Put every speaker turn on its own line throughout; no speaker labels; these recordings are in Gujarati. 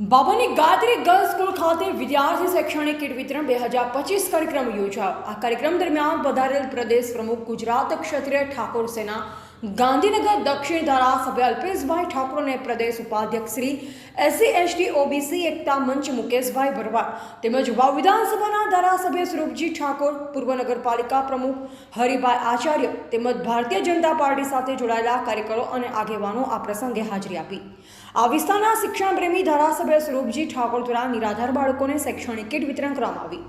બાબાની ગાદરી ગર્લ્સ સ્કૂલ ખાતે વિદ્યાર્થી શૈક્ષણિક કીટ વિતરણ બે હજાર પચીસ કાર્યક્રમ યોજાયો. આ કાર્યક્રમ દરમિયાન પધારેલ પ્રદેશ પ્રમુખ ગુજરાત ક્ષત્રિય ઠાકોર સેના ગાંધીનગર દક્ષિણ ધારાસભ્ય અલ્પેશભાઈ ઠાકોર અને પ્રદેશ ઉપાધ્યક્ષ Shri SC ST OBC Ekta Manch Mukeshbhai Bharwad તેમજ વાવ વિધાનસભાના ધારાસભ્ય સ્વરૂપજી ઠાકોર, પૂર્વ નગરપાલિકા પ્રમુખ હરિભાઈ આચાર્ય તેમજ ભારતીય જનતા પાર્ટી સાથે જોડાયેલા કાર્યકરો અને આગેવાનો આ પ્રસંગે હાજરી આપી. આ વિસ્તારના શિક્ષણપ્રેમી ધારાસભ્ય સ્વરૂપજી ઠાકોર દ્વારા નિરાધાર બાળકોને શૈક્ષણિક કીટ વિતરણ કરવામાં આવી.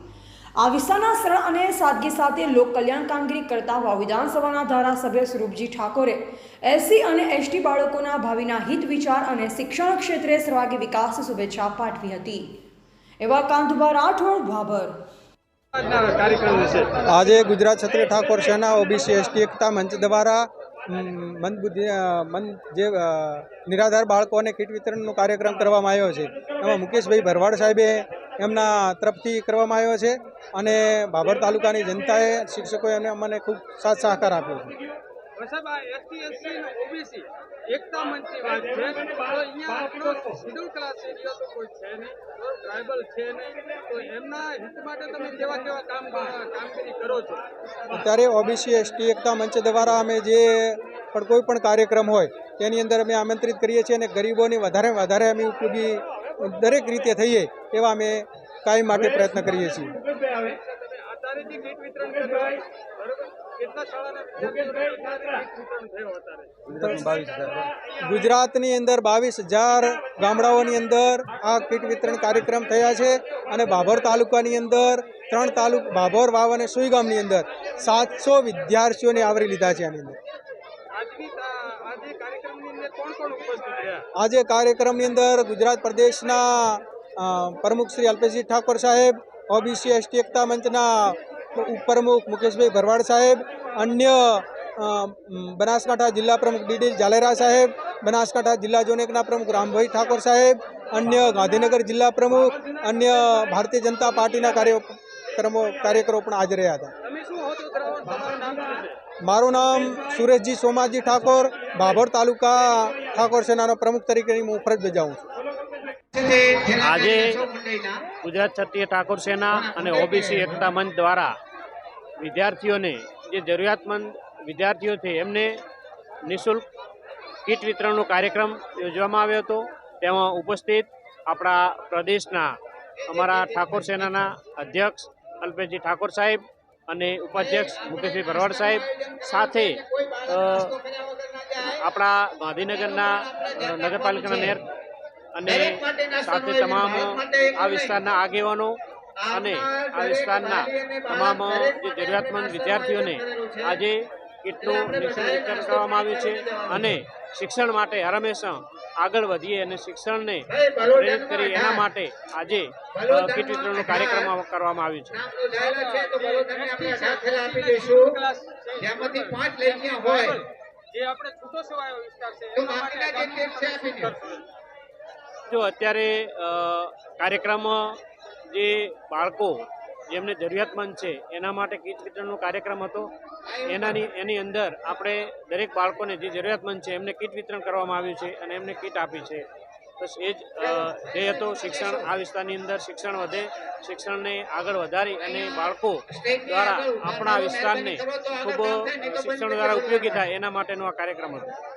આ વિસ્તારના સરળ અને સાદગી સાથે લોક કલ્યાણ કામગીરી કરતા હોવા વિધાનસભાના ધારાસભ્ય સ્વરૂપજી ઠાકોરે એસસી અને એસટી બાળકોના ભાવિના હિત વિચાર અને શિક્ષણ ક્ષેત્રે સર્વાગી વિકાસ શુભેચ્છા પાઠવી હતી. એવા કાંતુભા રાઠોડ ભાભર.
આજે ગુજરાત ક્ષત્રિય ઠાકોર સેના ઓબીસી એસટી એકતા મંચ દ્વારા મંદ બુદ્ધિ મન જે નિરાધાર બાળકોને કીટ વિતરણનો કાર્યક્રમ કરવામાં આવ્યો છે. એમાં મુકેશભાઈ ભરવાડ સાહેબે એમના તરફથી કરવામાં આવ્યો છે અને બાબર તાલુકાની જનતાએ શિક્ષકોએ અને અમને ખૂબ સાથ સહકાર આપ્યો છે.
એકતા મંચની વાત છે. તો અહીંયા આપણો શિડ્યુલ ક્લાસ એરિયો તો કોઈ છે નહીં. તો ટ્રાઇબલ છે નહીં. તો એમના હિત માટે તમે કેવા કેવા કામ કામગીરી કરો છો?
અત્યારે ઓબીસી એસટી એકતા મંચ દ્વારા અમે જે પણ કોઈ પણ કાર્યક્રમ હોય તેની અંદર અમે આમંત્રિત કરીએ છીએ અને ગરીબોની વધારે વધારે અમે ઉપયોગી દરેક રીતે થઈએ એવા અમે કાયમ માટે પ્રયત્ન કરીએ છીએ. ગુજરાતની અંદર બાવીસ હજાર ગામડાઓની અંદર આ કીટ વિતરણ કાર્યક્રમ થયા છે અને ભાભર તાલુકાની અંદર ત્રણ તાલુક ભાભર વાવ અને સુઈ ગામની અંદર સાતસો વિદ્યાર્થીઓને આવરી લીધા છે આની અંદર
આજની તા- આજે કાર્યક્રમની અંદર કોણ કોણ ઉપસ્થિત રહ્યા
આજે કાર્યક્રમની અંદર ગુજરાત પ્રદેશના પ્રમુખ શ્રી અલ્પેશજી ઠાકોર સાહેબ ઓબીસી એસટી એકતા મંચના ઉપપ્રમુખ મુકેશભાઈ ભરવાડ સાહેબ અન્ય બનાસકાંઠા જિલ્લા પ્રમુખ ડીડી ઝાલેરા સાહેબ બનાસકાંઠા જિલ્લા જોનેકના પ્રમુખ રામભાઈ ઠાકોર સાહેબ અન્ય ગાંધીનગર જિલ્લા પ્રમુખ અન્ય ભારતીય જનતા પાર્ટીના કાર્યક્રમો કાર્યકરો પણ હાજર રહ્યા હતા. મારું નામ સુરેશજી સોમાજી ઠાકોર ભાભર તાલુકા ઠાકોર સેનાનો પ્રમુખ તરીકે હું ફરજ બજાવું છું.
આજે ગુજરાત ક્ષત્રિય ઠાકોર સેના અને ઓબીસી એકતા મંચ દ્વારા વિદ્યાર્થીઓને, જે જરૂરિયાતમંદ વિદ્યાર્થીઓ છે, એમને નિઃશુલ્ક કીટ વિતરણનો કાર્યક્રમ યોજવામાં આવ્યો હતો. તેમાં ઉપસ્થિત આપણા પ્રદેશના અમારા ઠાકોર સેનાના અધ્યક્ષ અલ્પેશજી ઠાકોર સાહેબ અને ઉપાધ્યક્ષ મુકેશભાઈ ભરવાડ સાહેબ સાથે આપણા ગાંધીનગરના નગરપાલિકાના મેયર અને સાથે તમામ આ વિસ્તારના આગેવાનો અને આ વિસ્તારના તમામ જે જરૂરિયાતમંદ વિદ્યાર્થીઓને આજે કેટલું નિઃશુલ્ક વિતરણ કરવામાં આવ્યું છે અને શિક્ષણ માટે હંમેશા આગળ વધીએ અને શિક્ષણને પ્રેરિત કરી એના માટે આજે કીટ વિતરણનો કાર્યક્રમ કરવામાં આવ્યો છે.
જે આપણે છૂટો વિસ્તાર કરશો?
જો અત્યારે કાર્યક્રમ જે બાળકો જેમને જરૂરિયાતમંદ છે, એના માટે કીટ વિતરણનો કાર્યક્રમ હતો. એનાની, એની અંદર આપણે દરેક બાળકોને જે જરૂરિયાતમંદ છે, એમને કીટ વિતરણ કરવામાં આવ્યું છે અને એમને કીટ આપી છે. બસ એ જ ધ્યેય હતો શિક્ષણ, આ વિસ્તારની અંદર શિક્ષણ વધે, શિક્ષણને આગળ વધારી અને બાળકો દ્વારા આપણા વિસ્તારને ખૂબ શિક્ષણ દ્વારા ઉપયોગી થાય એના માટેનો આ કાર્યક્રમ હતો.